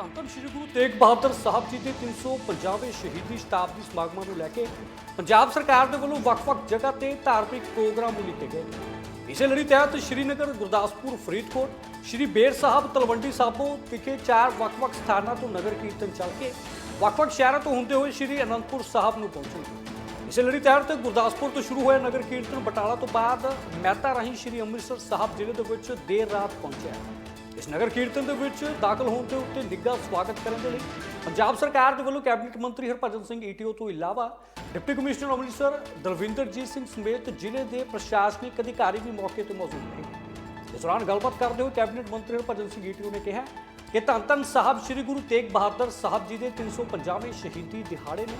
ਧੰਨ ਧੰਨ ਸ਼੍ਰੀ ਗੁਰੂ ਤੇਗ ਬਹਾਦਰ ਸਾਹਿਬ ਜੀ ਦੇ 350ਵੇਂ ਸ਼ਹੀਦੀ ਸ਼ਤਾਬਦੀ ਸਮਾਗਮਾਂ ਨੂੰ ਲੈ ਕੇ ਪੰਜਾਬ ਸਰਕਾਰ ਦੇ ਵੱਲੋਂ ਵੱਖ-ਵੱਖ ਜਗ੍ਹਾ ਤੇ ਧਾਰਮਿਕ ਪ੍ਰੋਗਰਾਮ ਵੀ ਉਲੀਕੇ ਗਏ। ਇਸੇ ਲੜੀ ਤਹਿਤ ਸ਼੍ਰੀਨਗਰ, ਗੁਰਦਾਸਪੁਰ, ਫਰੀਦਕੋਟ, ਸ਼੍ਰੀ ਬੇਰ ਸਾਹਿਬ, ਤਲਵੰਡੀ ਸਾਬੋ ਵਿਖੇ ਚਾਰ ਵੱਖ-ਵੱਖ ਸਥਾਨਾਂ ਤੋਂ ਨਗਰ ਕੀਰਤਨ ਚੱਲ ਕੇ ਵੱਖ-ਵੱਖ ਸ਼ਹਿਰਾਂ ਤੋਂ ਹੁੰਦੇ ਹੋਏ ਸ਼੍ਰੀ ਅਨੰਦਪੁਰ ਸਾਹਿਬ ਨੂੰ ਪਹੁੰਚੇ। ਇਸੇ ਲੜੀ ਤਹਿਤ ਗੁਰਦਾਸਪੁਰ ਤੋਂ ਸ਼ੁਰੂ ਹੋਇਆ ਨਗਰ ਕੀਰਤਨ ਬਟਾਲਾ ਤੋਂ ਬਾਅਦ ਮਹਿਤਾ ਰਾਹੀਂ ਸ਼੍ਰੀ ਅੰਮ੍ਰਿਤਸਰ ਸਾਹਿਬ ਜ਼ਿਲ੍ਹੇ ਦੇ ਵਿੱਚ ਦੇਰ ਰਾਤ ਪਹੁੰਚਿਆ। ਇਸ ਨਗਰ ਕੀਰਤਨ ਦੇ ਵਿੱਚ ਦਾਖਲ ਹੋਣ ਦੇ ਉੱਤੇ ਨਿੱਘਾ ਸਵਾਗਤ ਕਰਨ ਦੇ ਲਈ ਪੰਜਾਬ ਸਰਕਾਰ ਦੇ ਵੱਲੋਂ ਕੈਬਨਿਟ ਮੰਤਰੀ ਹਰਭਜਨ ਸਿੰਘ ਈਟੀਓ ਤੋਂ ਇਲਾਵਾ ਡਿਪਟੀ ਕਮਿਸ਼ਨਰ ਅੰਮ੍ਰਿਤਸਰ ਦਲਵਿੰਦਰਜੀਤ ਸਿੰਘ ਸਮੇਤ ਜ਼ਿਲ੍ਹੇ ਦੇ ਪ੍ਰਸ਼ਾਸਨਿਕ ਅਧਿਕਾਰੀ ਵੀ ਮੌਕੇ ਤੇ ਮੌਜੂਦ ਰਹੇ। ਇਸ ਦੌਰਾਨ ਗੱਲਬਾਤ ਕਰਦੇ ਹੋਏ ਕੈਬਨਿਟ ਮੰਤਰੀ ਹਰਭਜਨ ਸਿੰਘ ਈਟੀਓ ਨੇ ਕਿਹਾ ਕਿ ਧੰਨ ਧੰਨ ਸਾਹਿਬ ਸ੍ਰੀ ਗੁਰੂ ਤੇਗ ਬਹਾਦਰ ਸਾਹਿਬ ਜੀ ਦੇ 350ਵੇਂ ਸ਼ਹੀਦੀ ਦਿਹਾੜੇ ਨੂੰ।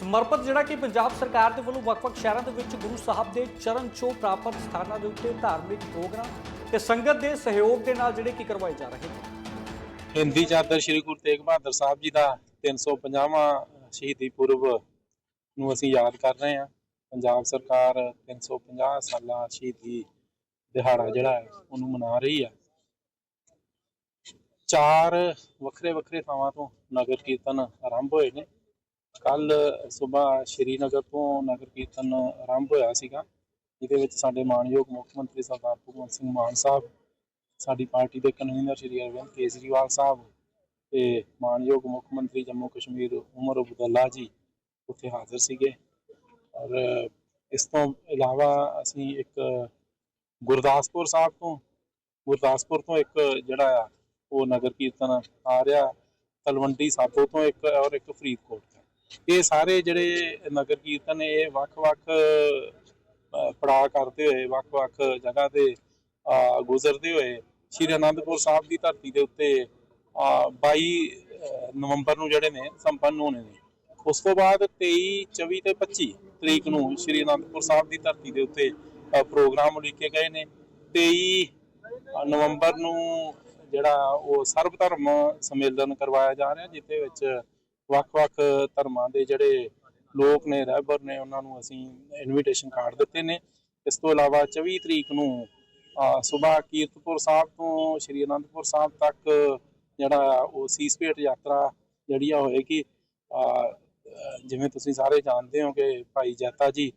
ਸਮਰਪਿਤ ਜਿਹੜਾ ਕਿ ਪੰਜਾਬ ਸਰਕਾਰ ਦੇ ਵੱਲੋਂ ਵੱਖ-ਵੱਖ ਸ਼ਹਿਰਾਂ ਦੇ ਵਿੱਚ ਗੁਰੂ ਸਾਹਿਬ ਦੇ ਚਰਨ ਛੋਹ ਪ੍ਰਾਪਤ ਸਥਾਨਾਂ ਦੇ ਉੱਤੇ ਧਾਰਮਿਕ ਪ੍ਰੋਗਰਾਮ ਤੇ ਸੰਗਤ ਦੇ ਸਹਿਯੋਗ ਦੇ ਨਾਲ ਜਿਹੜੇ ਕਿ ਕਰਵਾਏ ਜਾ ਰਹੇ ਨੇ। ਹਿੰਦੀ ਚਾਦਰ ਸ੍ਰੀ ਗੁਰੂ ਤੇਗ ਬਹਾਦਰ ਸਾਹਿਬ ਜੀ ਦਾ 350ਵਾਂ ਸ਼ਹੀਦੀ ਪੁਰਬ ਨੂੰ ਅਸੀਂ ਯਾਦ ਕਰ ਰਹੇ ਹਾਂ। ਪੰਜਾਬ ਸਰਕਾਰ 350 ਸਾਲਾ ਸ਼ਹੀਦੀ ਦਿਹਾੜਾ ਜਿਹੜਾ ਹੈ, ਉਹਨੂੰ ਮਨਾ ਰਹੀ ਹੈ। ਚਾਰ ਵੱਖਰੇ ਵੱਖਰੇ ਥਾਵਾਂ ਤੋਂ ਨਗਰ ਕੀਰਤਨ ਆਰੰਭ ਹੋਏ ਨੇ। ਕੱਲ ਸਵੇਰ ਸ਼੍ਰੀਨਗਰ ਤੋਂ ਨਗਰ ਕੀਰਤਨ ਆਰੰਭ ਹੋਇਆ ਸੀਗਾ। ਜਿਹਦੇ ਵਿੱਚ ਸਾਡੇ ਮਾਨਯੋਗ ਮੁੱਖ ਮੰਤਰੀ ਸਰਦਾਰ ਭਗਵੰਤ ਸਿੰਘ ਮਾਨ ਸਾਹਿਬ, ਸਾਡੀ ਪਾਰਟੀ ਦੇ ਕਨਵੀਨਰ ਸ਼੍ਰੀ ਅਰਵਿੰਦ ਕੇਜਰੀਵਾਲ ਸਾਹਿਬ ਤੇ ਮਾਨਯੋਗ ਮੁੱਖ ਮੰਤਰੀ ਜੰਮੂ ਕਸ਼ਮੀਰ ਉਮਰ ਅਬਦੁੱਲਾ ਜੀ ਉੱਥੇ ਹਾਜ਼ਰ ਸੀਗੇ। ਔਰ ਇਸ ਤੋਂ ਇਲਾਵਾ ਅਸੀਂ ਇੱਕ ਗੁਰਦਾਸਪੁਰ ਸਾਹਿਬ ਤੋਂ, ਗੁਰਦਾਸਪੁਰ ਤੋਂ ਇੱਕ ਜਿਹੜਾ ਆ, ਉਹ ਨਗਰ ਕੀਰਤਨ ਆ ਰਿਹਾ, ਤਲਵੰਡੀ ਸਾਬੋ ਤੋਂ ਇੱਕ ਔਰ ਇੱਕ ਫਰੀਦਕੋਟ ਤੋਂ। ਇਹ ਸਾਰੇ ਜਿਹੜੇ ਨਗਰ ਕੀਰਤਨ ਇਹ ਵੱਖ-ਵੱਖ ਪੜਾਅ ਕਰਦੇ ਹੋਏ ਵੱਖ-ਵੱਖ ਜਗ੍ਹਾ ਤੇ ਗੁਜ਼ਰਦੇ ਹੋਏ ਸ਼੍ਰੀ ਅਨੰਦਪੁਰ ਸਾਹਿਬ ਦੀ ਧਰਤੀ ਦੇ ਉੱਤੇ ਅ, 22 ਨਵੰਬਰ ਨੂੰ ਜਿਹੜੇ ਨੇ ਸੰਪੰਨ ਹੋਣੇ ਨੇ। ਉਸ ਤੋਂ ਬਾਅਦ 23 24 ਤੇ 25 ਤਰੀਕ ਨੂੰ ਸ਼੍ਰੀ ਅਨੰਦਪੁਰ ਸਾਹਿਬ ਦੀ ਧਰਤੀ ਦੇ ਉੱਤੇ ਪ੍ਰੋਗਰਾਮ ਉਲੀਕੇ ਗਏ ਨੇ। 23 ਨਵੰਬਰ ਨੂੰ ਜਿਹੜਾ ਉਹ ਸਰਬ ਧਰਮ ਸੰਮੇਲਨ ਕਰਵਾਇਆ ਜਾ ਰਿਹਾ ਜਿੱਥੇ ਵਿੱਚ ਵੱਖ-ਵੱਖ ਧਰਮਾਂ ਦੇ ਜਿਹੜੇ ਲੋਕ ਨੇ, ਰਹਿਬਰ ਨੇ ਉਹਨਾਂ ਨੂੰ ਅਸੀਂ ਇਨਵੀਟੇਸ਼ਨ ਕਾਰਡ ਦਿੱਤੇ ਨੇ। ਇਸ ਤੋਂ ਇਲਾਵਾ 24 ਤਰੀਕ ਨੂੰ ਸਵੇਰ ਕੀਰਤਪੁਰ ਸਾਹਿਬ ਤੋਂ ਸ਼੍ਰੀ ਅਨੰਦਪੁਰ ਸਾਹਿਬ ਤੱਕ ਜਿਹੜਾ ਆ ਉਹ ਸੀਸ ਭੇਟ ਯਾਤਰਾ ਜਿਹੜੀ ਆ ਹੋਏਗੀ। ਜਿਵੇਂ ਤੁਸੀਂ ਸਾਰੇ ਜਾਣਦੇ ਹੋ ਕਿ ਭਾਈ ਜੈਤਾ ਜੀ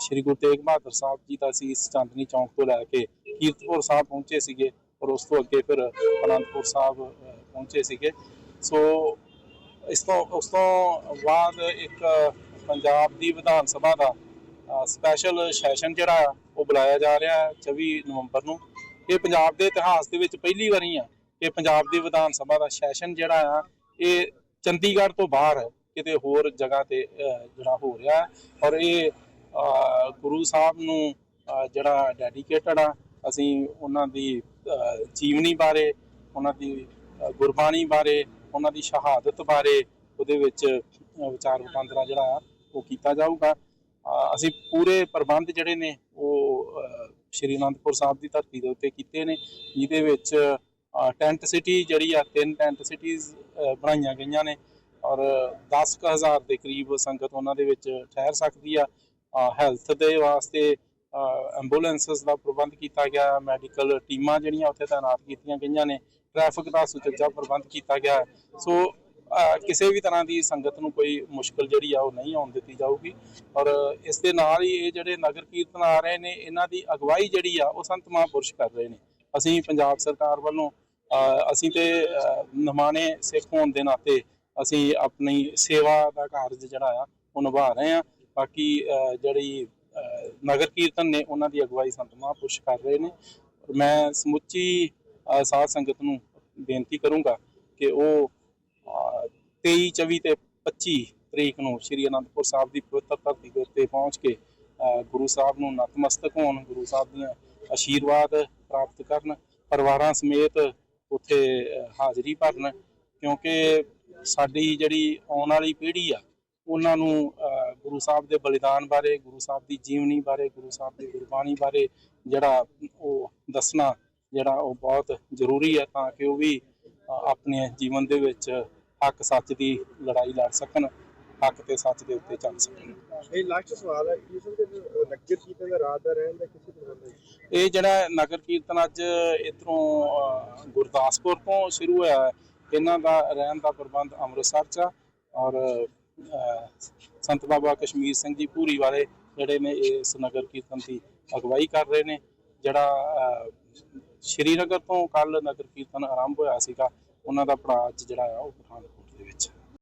ਸ਼੍ਰੀ ਗੁਰੂ ਤੇਗ ਬਹਾਦਰ ਸਾਹਿਬ ਜੀ ਦਾ ਸੀਸ ਚਾਂਦਨੀ ਚੌਂਕ ਤੋਂ ਲੈ ਕੇ ਕੀਰਤਪੁਰ ਸਾਹਿਬ ਪਹੁੰਚੇ ਸੀਗੇ ਔਰ ਉਸ ਤੋਂ ਅੱਗੇ ਫਿਰ ਅਨੰਦਪੁਰ ਸਾਹਿਬ ਪਹੁੰਚੇ ਸੀਗੇ। ਸੋ ਇਸ ਤੋਂ ਉਸ ਤੋਂ ਬਾਅਦ ਇੱਕ ਪੰਜਾਬ ਦੀ ਵਿਧਾਨ ਸਭਾ ਦਾ ਸਪੈਸ਼ਲ ਸੈਸ਼ਨ ਜਿਹੜਾ ਉਹ ਬੁਲਾਇਆ ਜਾ ਰਿਹਾ ਹੈ 24 ਨਵੰਬਰ ਨੂੰ। ਇਹ ਪੰਜਾਬ ਦੇ ਇਤਿਹਾਸ ਦੇ ਵਿੱਚ ਪਹਿਲੀ ਵਾਰੀ ਆ। ਕਿ ਪੰਜਾਬ ਦੀ ਵਿਧਾਨ ਸਭਾ ਦਾ ਸੈਸ਼ਨ ਜਿਹੜਾ ਆ, ਇਹ ਚੰਡੀਗੜ੍ਹ ਤੋਂ ਬਾਹਰ ਕਿਤੇ ਹੋਰ ਜਗ੍ਹਾ ਤੇ ਜਿਹੜਾ ਹੋ ਰਿਹਾ ਹੈ। ਔਰ ਇਹ ਗੁਰੂ ਸਾਹਿਬ ਨੂੰ ਜਿਹੜਾ ਡੈਡੀਕੇਟਡ ਆ, ਅਸੀਂ ਉਹਨਾਂ ਦੀ ਜੀਵਨੀ ਬਾਰੇ, ਉਹਨਾਂ ਦੀ ਗੁਰਬਾਣੀ ਬਾਰੇ ਉਹਨਾਂ ਦੀ ਸ਼ਹਾਦਤ ਬਾਰੇ ਉਹਦੇ ਵਿੱਚ ਵਿਚਾਰ ਵਟਾਂਦਰਾ ਜਿਹੜਾ ਆ, ਉਹ ਕੀਤਾ ਜਾਊਗਾ। ਅਸੀਂ ਪੂਰੇ ਪ੍ਰਬੰਧ ਜਿਹੜੇ ਨੇ, ਉਹ ਸ਼੍ਰੀ ਅਨੰਦਪੁਰ ਸਾਹਿਬ ਦੀ ਧਰਤੀ ਦੇ ਉੱਤੇ ਕੀਤੇ ਨੇ, ਜਿਹਦੇ ਵਿੱਚ ਟੈਂਟ ਸਿਟੀ ਜਿਹੜੀ ਆ, ਤਿੰਨ ਟੈਂਟ ਸਿਟੀਜ਼ ਬਣਾਈਆਂ ਗਈਆਂ ਨੇ ਔਰ 10000 ਦੇ ਕਰੀਬ ਸੰਗਤ ਉਹਨਾਂ ਦੇ ਵਿੱਚ ਠਹਿਰ ਸਕਦੀ ਆ। ਹੈਲਥ ਦੇ ਵਾਸਤੇ ਐਂਬੂਲੈਂਸਸ ਦਾ ਪ੍ਰਬੰਧ ਕੀਤਾ ਗਿਆ ਮੈਡੀਕਲ ਟੀਮਾਂ ਜਿਹੜੀਆਂ ਉੱਥੇ ਤਾਇਨਾਤ ਕੀਤੀਆਂ ਗਈਆਂ ਨੇ ਟ੍ਰੈਫਿਕ ਦਾ ਸੁਚੱਜਾ ਪ੍ਰਬੰਧ ਕੀਤਾ ਗਿਆ ਹੈ। ਸੋ ਕਿਸੇ ਵੀ ਤਰ੍ਹਾਂ ਦੀ ਸੰਗਤ ਨੂੰ ਕੋਈ ਮੁਸ਼ਕਲ ਜਿਹੜੀ ਆ, ਉਹ ਨਹੀਂ ਆਉਣ ਦਿੱਤੀ ਜਾਊਗੀ। ਔਰ ਇਸ ਦੇ ਨਾਲ ਹੀ ਇਹ ਜਿਹੜੇ ਨਗਰ ਕੀਰਤਨ ਆ ਰਹੇ ਨੇ, ਇਹਨਾਂ ਦੀ ਅਗਵਾਈ ਜਿਹੜੀ ਆ, ਉਹ ਸੰਤ ਮਹਾਂਪੁਰਸ਼ ਕਰ ਰਹੇ ਨੇ। ਅਸੀਂ ਪੰਜਾਬ ਸਰਕਾਰ ਵੱਲੋਂ ਅਸੀਂ ਤੇ ਨਮਾਣੇ ਸਿੱਖ ਹੋਣ ਦੇ ਨਾਤੇ ਅਸੀਂ ਆਪਣੀ ਸੇਵਾ ਦਾ ਕਾਰਜ ਜਿਹੜਾ ਆ, ਉਹ ਨਿਭਾ ਰਹੇ ਹਾਂ। ਬਾਕੀ ਜਿਹੜੀ ਨਗਰ ਕੀਰਤਨ ਨੇ, ਉਹਨਾਂ ਦੀ ਅਗਵਾਈ ਸੰਤ ਮਹਾਂਪੁਰਸ਼ ਕਰ ਰਹੇ ਨੇ। ਮੈਂ ਸਮੁੱਚੀ ਸਾਧ ਸੰਗਤ ਨੂੰ ਬੇਨਤੀ ਕਰੂੰਗਾ ਕਿ ਉਹ ਅਹ, 23 24 ਤੇ 25 ਤਰੀਕ ਨੂੰ ਸ਼੍ਰੀ ਅਨੰਦਪੁਰ ਸਾਹਿਬ ਦੀ ਪਵਿੱਤਰ ਧਰਤੀ ਦੇ ਉੱਤੇ ਪਹੁੰਚ ਕੇ ਗੁਰੂ ਸਾਹਿਬ ਨੂੰ ਨਤਮਸਤਕ ਹੋਣ ਗੁਰੂ ਸਾਹਿਬ ਦੀਆਂ ਆਸ਼ੀਰਵਾਦ ਪ੍ਰਾਪਤ ਕਰਨ ਪਰਿਵਾਰਾਂ ਸਮੇਤ ਉੱਥੇ ਹਾਜ਼ਰੀ ਭਰਨ ਕਿਉਂਕਿ ਸਾਡੀ ਜਿਹੜੀ ਆਉਣ ਵਾਲੀ ਪੀੜ੍ਹੀ ਆ ਉਹਨਾਂ ਨੂੰ ਗੁਰੂ ਸਾਹਿਬ ਦੇ ਬਲੀਦਾਨ ਬਾਰੇ ਗੁਰੂ ਸਾਹਿਬ ਦੀ ਜੀਵਨੀ ਬਾਰੇ ਗੁਰੂ ਸਾਹਿਬ ਦੀ ਗੁਰਬਾਣੀ ਬਾਰੇ ਜਿਹੜਾ ਉਹ ਦੱਸਣਾ ਜਿਹੜਾ ਉਹ ਬਹੁਤ ਜ਼ਰੂਰੀ ਹੈ ਤਾਂ ਕਿ ਉਹ ਵੀ ਆਪਣੇ ਜੀਵਨ ਦੇ ਵਿੱਚ ਹੱਕ ਸੱਚ ਦੀ ਲੜਾਈ ਲੜ ਸਕਣ ਹੱਕ ਤੇ ਸੱਚ ਦੇ ਉੱਤੇ ਚੱਲ ਸਕਣ। ਇਹ ਲਾਸਟ ਸਵਾਲ ਹੈ ਇਹ ਸਭ ਦੇ ਨਗਰ ਕੀਰਤਨ ਦਾ ਰਾਤ ਦਾ ਰਹਿਣ ਦਾ ਕਿਸੇ ਪ੍ਰਬੰਧ ਹੈ ਇਹ ਜਿਹੜਾ ਨਗਰ ਕੀਰਤਨ ਅੱਜ ਇਧਰੋਂ ਗੁਰਦਾਸਪੁਰ ਤੋਂ ਸ਼ੁਰੂ ਹੋਇਆ ਹੈ ਇਹਨਾਂ ਦਾ ਰਹਿਣ ਦਾ ਪ੍ਰਬੰਧ ਅੰਮ੍ਰਿਤਸਰ ਚ ਔਰ ਸੰਤ ਬਾਬਾ ਕਸ਼ਮੀਰ ਸਿੰਘ ਜੀ ਪੂਰੀ ਵਾਲੇ ਜਿਹੜੇ ਨੇ ਇਸ ਨਗਰ ਕੀਰਤਨ ਦੀ ਅਗਵਾਈ ਕਰ ਰਹੇ ਨੇ ਜਿਹੜਾ ਸ਼੍ਰੀਨਗਰ ਤੋਂ ਕੱਲ ਨਗਰ ਕੀਰਤਨ ਆਰੰਭ ਹੋਇਆ ਸੀਗਾ, ਉਹਨਾਂ ਦਾ ਪੜਾਅ ਅੱਜ ਜਿਹੜਾ ਆ ਉਹ ਪਠਾਨਕੋਟ